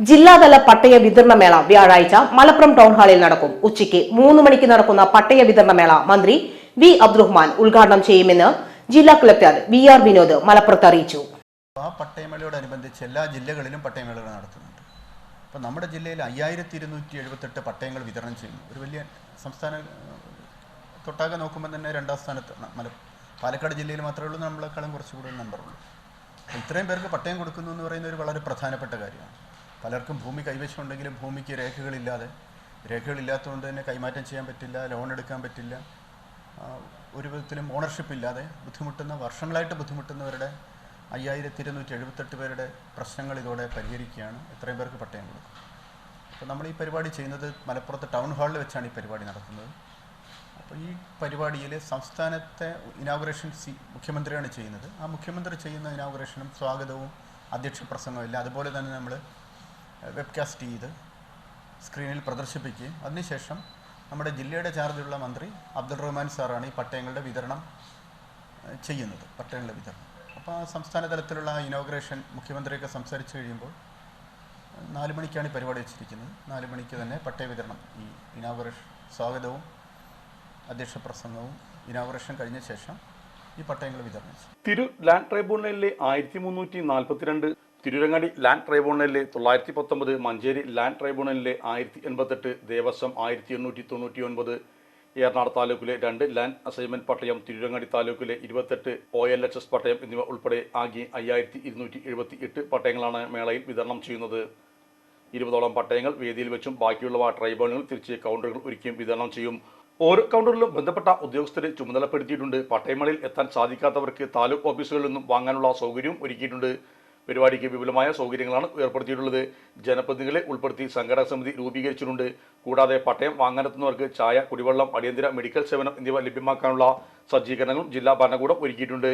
ജില്ലാതല പട്ടയ വിതരണ മേള വ്യാഴാഴ്ച മലപ്പുറം ടൗൺ ഹാളിൽ നടക്കും. ഉച്ചയ്ക്ക് മൂന്ന് മണിക്ക് നടക്കുന്ന പട്ടയ വിതരണ മേള മന്ത്രി വി അബ്ദുറഹ്മാൻ ഉദ്ഘാടനം ചെയ്യുമെന്ന് ജില്ലാ കളക്ടർ വി ആർ വിനോദ് മലപ്പുറത്ത് അറിയിച്ചു. ആ പട്ടയമേളയോടനുബന്ധിച്ച് എല്ലാ ജില്ലകളിലും പട്ടയമേളകൾ നടത്തുന്നുണ്ട്. അപ്പോൾ നമ്മുടെ ജില്ലയിൽ അയ്യായിരത്തി ഇരുന്നൂറ്റി എഴുപത്തെട്ട് പട്ടയങ്ങൾ വിതരണം ചെയ്യുന്നു. ഒരു വലിയ സംസ്ഥാന തൊട്ടാകെ നോക്കുമ്പോൾ തന്നെ രണ്ടാം സ്ഥാനത്ത് ന- മല പാലക്കാട് ജില്ലയിൽ മാത്രമേ ഉള്ളൂ നമ്മളെക്കാളും കുറച്ചുകൂടി നമ്പറുള്ളൂ ഇത്രയും പേർക്ക് പട്ടയം കൊടുക്കുന്നു എന്ന് പറയുന്ന ഒരു വളരെ പ്രധാനപ്പെട്ട കാര്യമാണ്. പലർക്കും ഭൂമി കൈവശമുണ്ടെങ്കിലും ഭൂമിക്ക് രേഖകളില്ലാതെ രേഖകളില്ലാത്തതുകൊണ്ട് തന്നെ കൈമാറ്റം ചെയ്യാൻ പറ്റില്ല ലോൺ എടുക്കാൻ പറ്റില്ല. ഒരു വിധത്തിലും ഓണർഷിപ്പ് ഇല്ലാതെ ബുദ്ധിമുട്ടുന്ന വർഷങ്ങളായിട്ട് ബുദ്ധിമുട്ടുന്നവരുടെ അയ്യായിരത്തി ഇരുന്നൂറ്റി എഴുപത്തെട്ട് പേരുടെ പ്രശ്നങ്ങൾ ഇതോടെ പരിഹരിക്കുകയാണ്. എത്രയും പേർക്ക് പട്ടയം കൊടുക്കും. അപ്പോൾ നമ്മൾ ഈ പരിപാടി ചെയ്യുന്നത് മലപ്പുറത്ത് ടൗൺ ഹാളിൽ വെച്ചാണ് ഈ പരിപാടി നടത്തുന്നത്. അപ്പോൾ ഈ പരിപാടിയിൽ സംസ്ഥാനത്തെ ഇനാഗുറേഷൻ സി മുഖ്യമന്ത്രിയാണ് ചെയ്യുന്നത്. ആ മുഖ്യമന്ത്രി ചെയ്യുന്ന ഇനാഗുറേഷനും സ്വാഗതവും അധ്യക്ഷ പ്രസംഗവും ഇല്ല അതുപോലെ തന്നെ നമ്മൾ വെബ്കാസ്റ്റ് ചെയ്ത് സ്ക്രീനിൽ പ്രദർശിപ്പിക്കുകയും അതിനുശേഷം നമ്മുടെ ജില്ലയുടെ ചാർജുള്ള മന്ത്രി അബ്ദുൾ റഹ്മാൻ സാറാണ് ഈ പട്ടയങ്ങളുടെ വിതരണം ചെയ്യുന്നത് പട്ടയങ്ങളുടെ വിതരണം. അപ്പോൾ ആ സംസ്ഥാന തലത്തിലുള്ള ഇനോഗ്രേഷൻ മുഖ്യമന്ത്രിയൊക്കെ സംസാരിച്ച് കഴിയുമ്പോൾ നാല് മണിക്കാണ് ഈ പരിപാടി വെച്ചിരിക്കുന്നത്. നാല് മണിക്ക് തന്നെ പട്ടയ വിതരണം. ഈ ഇനോഗ്രേഷൻ സ്വാഗതവും അധ്യക്ഷ പ്രസംഗവും ഇനോഗ്രേഷൻ കഴിഞ്ഞ ശേഷം ഈ പട്ടയങ്ങൾ വിതരണം തിരു ലാൻഡ് ട്രൈബ്യൂണലിലെ ആയിരത്തി മുന്നൂറ്റി നാൽപ്പത്തിരണ്ട് തിരുരങ്ങാടി ലാൻഡ് ട്രൈബ്യൂണലിലെ തൊള്ളായിരത്തി പത്തൊമ്പത് മഞ്ചേരി ലാൻഡ് ട്രൈബ്യൂണലിലെ ആയിരത്തി എൺപത്തെട്ട് ദേവസ്വം ആയിരത്തി എണ്ണൂറ്റി തൊണ്ണൂറ്റി ഒൻപത് ഏറനാട് താലൂക്കിലെ രണ്ട് ലാൻഡ് അസൈൻമെന്റ് പട്ടയം തിരുരങ്ങാടി താലൂക്കിലെ ഇരുപത്തെട്ട് ഒ എൽ എച്ച് എസ് പട്ടയം എന്നിവ ഉൾപ്പെടെ ആകെ അയ്യായിരത്തി ഇരുന്നൂറ്റി എഴുപത്തി എട്ട് പട്ടയങ്ങളാണ് മേളയിൽ വിതരണം ചെയ്യുന്നത്. ഇരുപതോളം പട്ടയങ്ങൾ വേദിയിൽ വെച്ചും ബാക്കിയുള്ളവ ട്രൈബ്യൂണലുകൾ തിരിച്ച് കൗണ്ടറുകൾ ഒരുക്കിയും വിതരണം ചെയ്യും. ഓരോ കൗണ്ടറിലും ബന്ധപ്പെട്ട ഉദ്യോഗസ്ഥരെ ചുമതലപ്പെടുത്തിയിട്ടുണ്ട്. പട്ടയമേളയിൽ എത്താൻ സാധിക്കാത്തവർക്ക് താലൂക്ക് ഓഫീസുകളിൽ നിന്നും വാങ്ങാനുള്ള സൗകര്യവും ഒരുക്കിയിട്ടുണ്ട്. പരിപാടിക്ക് വിപുലമായ സൗകര്യങ്ങളാണ് ഏർപ്പെടുത്തിയിട്ടുള്ളത്. ജനപ്രതിനിധികളെ ഉൾപ്പെടുത്തി സംഘടന സമിതി രൂപീകരിച്ചിട്ടുണ്ട്. കൂടാതെ പട്ടയം വാങ്ങാനെത്തുന്നവർക്ക് ചായ കുടിവെള്ളം അടിയന്തര മെഡിക്കൽ സേവനം എന്നിവ ലഭ്യമാക്കാനുള്ള സജ്ജീകരണങ്ങളും ജില്ലാ ഭരണകൂടം ഒരുക്കിയിട്ടുണ്ട്.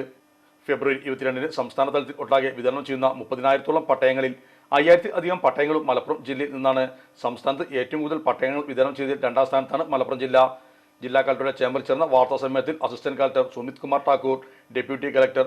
ഫെബ്രുവരി ഇരുപത്തിരണ്ടിന് സംസ്ഥാന തലത്തിൽ ഒട്ടാകെ വിതരണം ചെയ്യുന്ന മുപ്പതിനായിരത്തോളം പട്ടയങ്ങളിൽ അയ്യായിരത്തി അധികം പട്ടയങ്ങളും മലപ്പുറം ജില്ലയിൽ നിന്നാണ്. സംസ്ഥാനത്ത് ഏറ്റവും കൂടുതൽ പട്ടയങ്ങൾ വിതരണം ചെയ്തതിൽ രണ്ടാം സ്ഥാനത്താണ് മലപ്പുറം ജില്ല. ജില്ലാ കളക്ടറുടെ ചേംബറിൽ ചേർന്ന വാർത്താ സമ്മേളനത്തിൽ assistant collector Sumit Kumar Thakur deputy collector